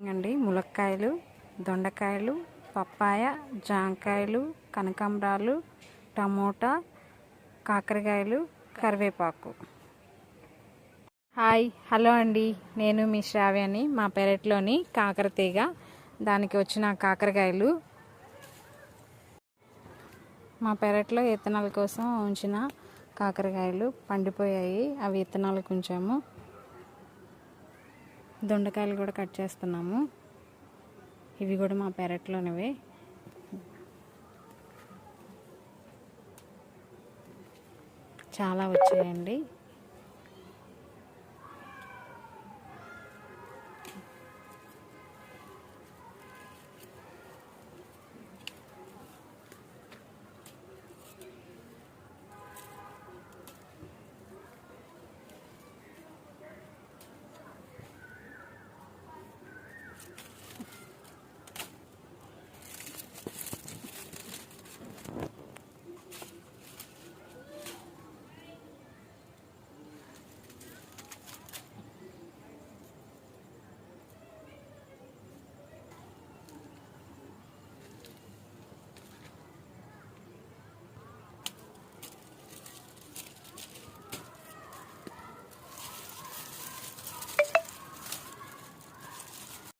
అండి. ములక్కాయలు దొండకాయలు పప్పాయ జాంకాయలు కనకాంబరాలు టమోటా కాకరకాయలు కరివేపాకు. హాయ్ హలో అండి. నేను మీ శ్రావ్యాని మా పెరట్లోని కాకర తీగ. దానికి వచ్చిన కాకరకాయలు. మా పెరట్లో విత్తనాల కోసం ఉంచిన కాకరకాయలు పండిపోయాయి. అవి విత్తనాలకు ఉంచాము. దొండకాయలు కూడా కట్ చేస్తున్నాము. ఇవి కూడా మా పెరట్లోనివే. చాలా వచ్చాయండి.